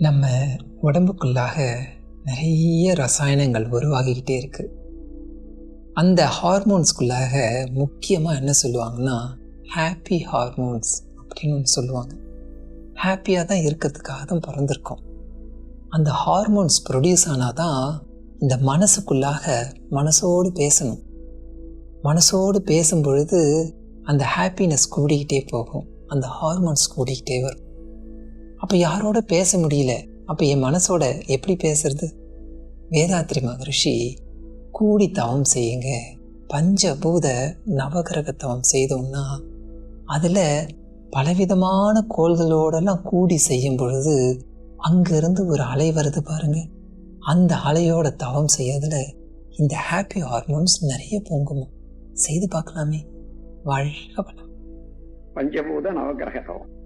நம்ம உடம்புக்குள்ளாக நிறைய ரசாயனங்கள் உருவாகிக்கிட்டே இருக்கு. அந்த ஹார்மோன்ஸ்குள்ளாக முக்கியமாக என்ன சொல்லுவாங்கன்னா ஹாப்பி ஹார்மோன்ஸ் அப்படின்னு ஒன்று சொல்லுவாங்க. ஹாப்பியாக தான் இருக்கிறதுக்காக தான் பிறந்திருக்கோம். அந்த ஹார்மோன்ஸ் ப்ரொடியூஸ் ஆனால் தான் இந்த மனசுக்குள்ளாக மனசோடு பேசணும். மனசோடு பேசும் பொழுது அந்த ஹாப்பினஸ் கூடிக்கிட்டே போகும். அந்த ஹார்மோன்ஸ் கூடிக்கிட்டே வரும். அப்போ யாரோட பேச முடியல? அப்போ என் மனசோட எப்படி பேசுறது? வேதாத்ரி மகரிஷி கூடி தவம் செய்யுங்க. பஞ்சபூத நவகிரக தவம் செய்தோம்னா அதில் பலவிதமான கோள்களோடெல்லாம் கூடி செய்யும் பொழுது அங்கிருந்து ஒரு அலை வருது பாருங்க. அந்த அலையோட தவம் செய்யறதுல இந்த ஹாப்பி ஹார்மோன்ஸ் நிறைய பொங்குமா? செய்து பார்க்கலாமே. வாழ்க வளம். பஞ்சபூத நவகிரக தவம்